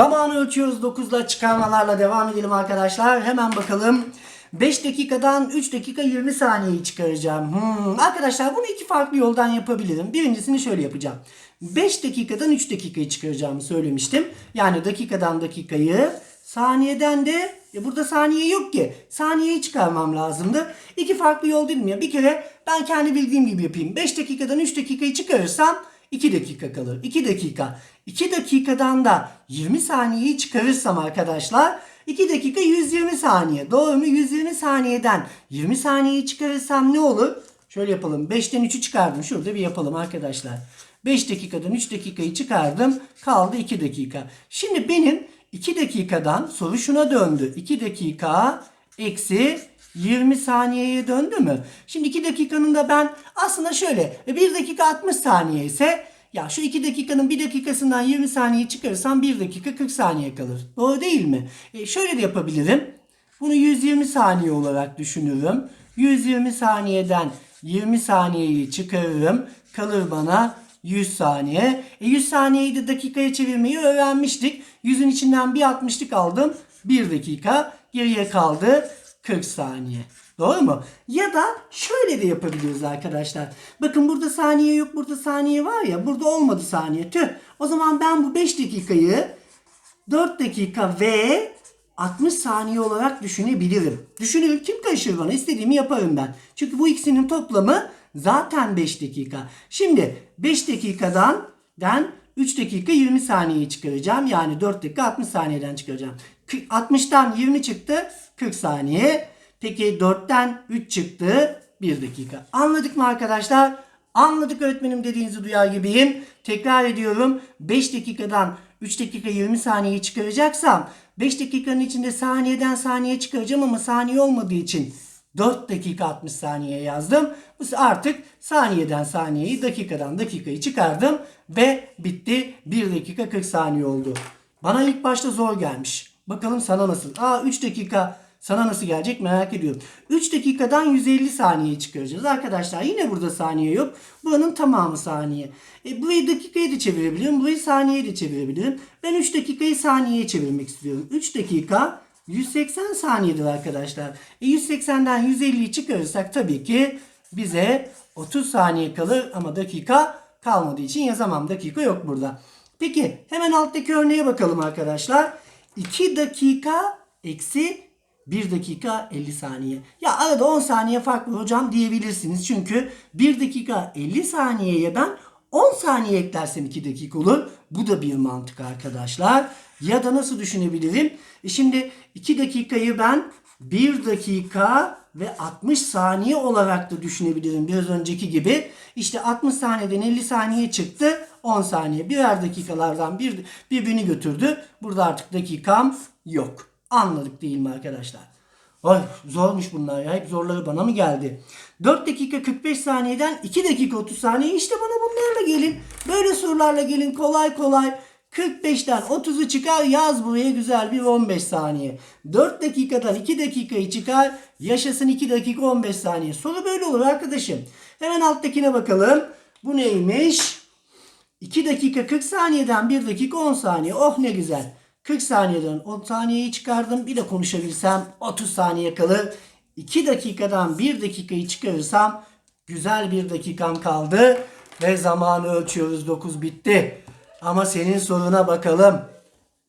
Zamanı ölçüyoruz 9'la çıkarmalarla devam edelim arkadaşlar. Hemen bakalım. 5 dakikadan 3 dakika 20 saniyeyi çıkaracağım. Hmm. Arkadaşlar bunu iki farklı yoldan yapabilirim. Birincisini şöyle yapacağım. 5 dakikadan 3 dakikayı çıkaracağımı söylemiştim. Yani dakikadan dakikayı saniyeden de e burada saniye yok ki. Saniyeyi çıkarmam lazımdı. İki farklı yol değil mi ya? Bir kere ben kendi bildiğim gibi yapayım. 5 dakikadan 3 dakikayı çıkarırsam 2 dakika kalır. 2 dakika. 2 dakikadan da 20 saniyeyi çıkarırsam arkadaşlar 2 dakika 120 saniye. Doğru mu? 120 saniyeden 20 saniyeyi çıkarırsam ne olur? Şöyle yapalım. 5'ten 3'ü çıkardım. Şurada bir yapalım arkadaşlar. 5 dakikadan 3 dakikayı çıkardım. Kaldı 2 dakika. Şimdi benim 2 dakikadan soru şuna döndü. 2 dakika eksi 20 saniyeye döndü mü? Şimdi 2 dakikanın da ben aslında şöyle 1 dakika 60 saniye ise ya şu 2 dakikanın 1 dakikasından 20 saniye çıkarırsam 1 dakika 40 saniye kalır. Doğru değil mi? E şöyle de yapabilirim. Bunu 120 saniye olarak düşünürüm. 120 saniyeden 20 saniyeyi çıkarırım. Kalır bana 100 saniye. E 100 saniyeyi de dakikaya çevirmeyi öğrenmiştik. 100'ün içinden bir 60'lık aldım. 1 dakika. Geriye kaldı 40 saniye. Doğru mu? Ya da şöyle de yapabiliriz arkadaşlar. Bakın burada saniye yok, burada saniye var ya. Burada olmadı saniye. Tüh. O zaman ben bu 5 dakikayı 4 dakika ve 60 saniye olarak düşünebilirim. Düşünürüm kim karışır bana istediğimi yaparım ben. Çünkü bu ikisinin toplamı zaten 5 dakika. Şimdi 5 dakikadan den 3 dakika 20 saniyeyi çıkaracağım. Yani 4 dakika 60 saniyeden çıkaracağım. Kı- 60'tan 20 çıktı 40 saniye. Peki 4'ten 3 çıktı 1 dakika. Anladık mı arkadaşlar? Anladık öğretmenim dediğinizi duyar gibiyim. Tekrar ediyorum. 5 dakikadan 3 dakika 20 saniyeyi çıkaracaksam 5 dakikanın içinde saniyeden saniye çıkaracağım ama saniye olmadığı için 4 dakika 60 saniye yazdım. Artık saniyeden saniyeyi dakikadan dakikayı çıkardım ve bitti. 1 dakika 40 saniye oldu. Bana ilk başta zor gelmiş. Bakalım sana nasıl? Aa 3 dakika sana nasıl gelecek merak ediyorum. 3 dakikadan 150 saniye çıkaracağız. Arkadaşlar yine burada saniye yok. Buranın tamamı saniye. E, burayı dakikaya da çevirebilirim. Burayı saniyeye de çevirebilirim. Ben 3 dakikayı saniyeye çevirmek istiyorum. 3 dakika 180 saniyedir arkadaşlar. E, 180'den 150'yi çıkarırsak tabii ki bize 30 saniye kalır ama dakika kalmadığı için yazamam. Dakika yok burada. Peki hemen alttaki örneğe bakalım arkadaşlar. 2 dakika eksi 1 dakika 50 saniye. Ya arada 10 saniye fark hocam diyebilirsiniz. Çünkü 1 dakika 50 saniyeye ben 10 saniye eklersem 2 dakika olur. Bu da bir mantık arkadaşlar. Ya da nasıl düşünebilirim? E şimdi 2 dakikayı ben 1 dakika ve 60 saniye olarak da düşünebilirim. Biraz önceki gibi. İşte 60 saniyeden 50 saniye çıktı. 10 saniye. Birer dakikalardan bir, birbirini götürdü. Burada artık dakikam yok. Anladık değil mi arkadaşlar? Ay zormuş bunlar ya. Hep zorları bana mı geldi? 4 dakika 45 saniyeden 2 dakika 30 saniye. İşte bana bunlarla gelin. Böyle sorularla gelin kolay kolay. 45'ten 30'u çıkar yaz buraya güzel bir 15 saniye. 4 dakikadan 2 dakikayı çıkar yaşasın 2 dakika 15 saniye. Soru böyle olur arkadaşım. Hemen alttakine bakalım. Bu neymiş? 2 dakika 40 saniyeden 1 dakika 10 saniye. Oh ne güzel. 40 saniyeden 10 saniyeyi çıkardım. Bir de konuşabilsem 30 saniye kalır. 2 dakikadan 1 dakikayı çıkarırsam güzel bir dakikam kaldı. Ve zamanı ölçüyoruz. 9 bitti. Ama senin soruna bakalım.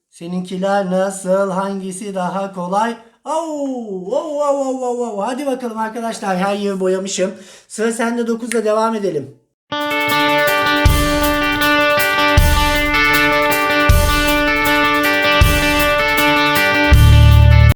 Seninkiler nasıl? Hangisi daha kolay? Au, au, au, au, au, au. Hadi bakalım arkadaşlar her yeri boyamışım. Sıra sende 9'da devam edelim.